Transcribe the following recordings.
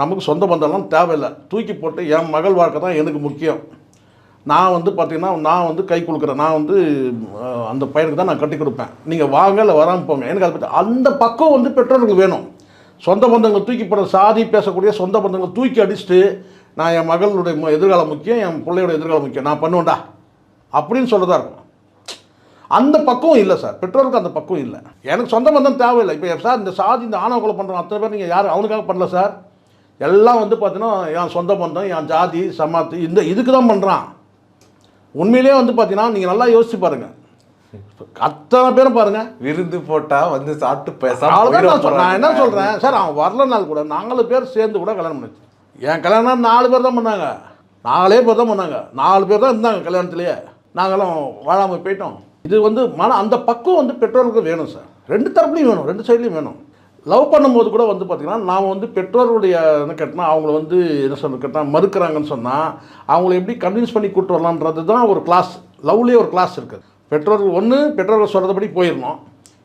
நமக்கு சொந்த பந்தம்லாம் தேவையில்லை. தூக்கி போட்டு என் மகள் வாழ்க்கை தான் எனக்கு முக்கியம். நான் வந்து பார்த்தீங்கன்னா நான் வந்து கை கொடுக்குறேன் நான் வந்து அந்த பையனுக்கு தான் நான் கட்டி கொடுப்பேன். நீங்கள் வாங்க இல்லை வராமல் போங்க. எனக்கு அதை பற்றி அந்த பக்கம் வந்து பெற்றோர்களுக்கு வேணும். சொந்த பந்தங்களை தூக்கி போடுற சாதி பேசக்கூடிய சொந்த பந்தங்களை தூக்கி அடிச்சுட்டு நான் என் மகளுடைய எதிர்காலம் முக்கியம் என் பிள்ளையோட எதிர்காலம் முக்கியம். நான் பண்ணுவேன்டா. அப்படின்னு சொல்லதா இருக்கும். அந்த பக்கம் இல்லை சார். பெற்றோருக்கு அந்த பக்கம் இல்லை. எனக்கு சொந்த பந்தம் தேவையில்லை. இப்போ சார் இந்த சாதி இந்த ஆணவ கொலை பண்ணுறோம் அத்தனை பேர் நீங்கள் யார்? அவனுக்காக பண்ணல சார். எல்லாம் வந்து பார்த்தீங்கன்னா என் சொந்த பந்தம் என் ஜாதி சமாத்து இந்த இதுக்கு தான் பண்ணுறான் உண்மையிலேயே வந்து பார்த்தீங்கன்னா நீங்கள் நல்லா யோசிச்சு பாருங்கள் அத்தனை பேரும் பாருங்கள் விருந்து போட்டா வந்து சாப்பிட்டு போயிட நான் சொல்றேன். என்ன. சொல்கிறேன் சார் அவன் வரலனால் கூட நாலு பேர் சேர்ந்து கூட கல்யாணம் பண்ணிச்சு என் கல்யாணம் நாலு பேர் தான் பண்ணாங்க. நாலே பேர் தான் பண்ணாங்க. நாலு பேர் தான் இருந்தாங்க கல்யாணத்துலேயே. நாங்களும் வாழாமல் போயிட்டோம். இது வந்து மன அந்த பக்கம் வந்து பெற்றோருக்கு வேணும் சார். ரெண்டு தரப்புலையும் வேணும். ரெண்டு சைட்லையும் வேணும். லவ் பண்ணும்போது கூட வந்து பார்த்திங்கன்னா நாம் வந்து பெற்றோருடைய என்ன கேட்டால் அவங்கள வந்து என்ன சொல்ல கேட்டால் மறுக்கிறாங்கன்னு சொன்னால் அவங்கள எப்படி கன்வின்ஸ் பண்ணி கூட்டு வரலான்றது தான் ஒரு கிளாஸ் லவ்லேயே ஒரு கிளாஸ் இருக்குது பெற்றோர்கள் ஒன்று பெற்றோர்கள் சொல்கிறபடி போயிடணும்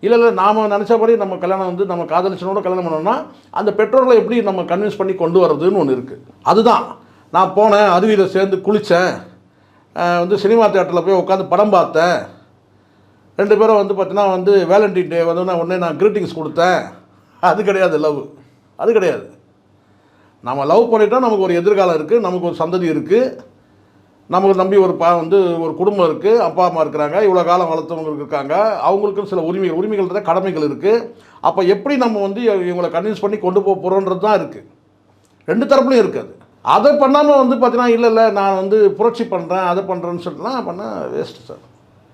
இல்லை இல்லை நாம் நினச்சபடி நம்ம கல்யாணம் வந்து நம்ம காதலிச்சனோட கல்யாணம் பண்ணோம்னா அந்த பெற்றோர்களை எப்படி நம்ம கன்வின்ஸ் பண்ணி கொண்டு வர்றதுன்னு ஒன்று இருக்குது அதுதான். நான் போனேன் அருவியில் சேர்ந்து குளித்தேன் வந்து சினிமா தேட்டரில் போய் உட்காந்து படம் பார்த்தேன். ரெண்டு பேரும் வந்து பார்த்தீங்கன்னா வந்து வேலண்டைன் டே வந்து நான் உடனே நான் க்ரீட்டிங்ஸ் கொடுத்தேன். அது கிடையாது லவ் அது கிடையாது. நம்ம லவ் பண்ணிட்டோம் நமக்கு ஒரு எதிர்காலம் இருக்குது நமக்கு ஒரு சந்ததி இருக்குது நமக்கு நம்பி ஒரு பா வந்து ஒரு குடும்பம் இருக்குது அப்பா அம்மா இருக்கிறாங்க இவ்வளோ காலம் வளர்த்தவங்க இருக்காங்க அவங்களுக்கும் சில உரிமைகள் உரிமைகள் தான் கடமைகள் இருக்குது அப்போ எப்படி நம்ம வந்து இவங்களை கன்வின்ஸ் பண்ணி கொண்டு போக போகிறோன்றது தான் இருக்குது ரெண்டு தரப்புலையும் இருக்குது அதை. பண்ணாமல் வந்து பார்த்தீங்கன்னா இல்லை இல்லை நான் வந்து புரட்சி பண்ணுறேன் அதை பண்ணுறேன்னு சொல்லிட்டுலாம் பண்ணால் வேஸ்ட்டு சார்